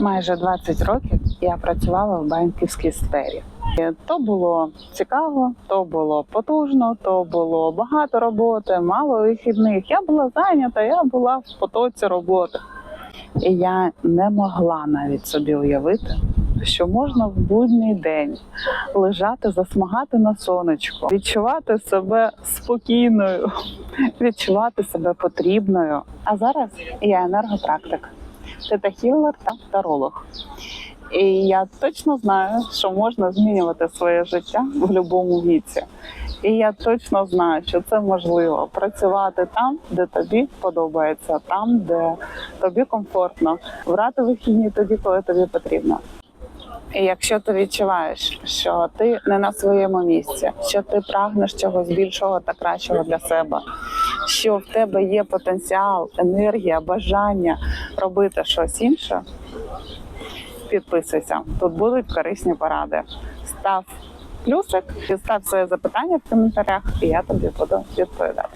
Майже 20 років я працювала в банківській сфері. То було цікаво, то було потужно, то було багато роботи, мало вихідних. Я була зайнята, я була в потоці роботи. І я не могла навіть собі уявити, що можна в будній день лежати, засмагати на сонечку, відчувати себе спокійною, відчувати себе потрібною. А зараз я енергопрактик, тета-хілер та таролог. І я точно знаю, що можна змінювати своє життя в будь-якому віці. І я точно знаю, що це можливо працювати там, де тобі подобається, там, де тобі комфортно, брати вихідні тоді, коли тобі потрібно. І якщо ти відчуваєш, що ти не на своєму місці, що ти прагнеш чогось більшого та кращого для себе, що в тебе є потенціал, енергія, бажання робити щось інше, підписуйся. Тут будуть корисні поради. Став плюсик, став своє запитання в коментарях, і я тобі буду відповідати.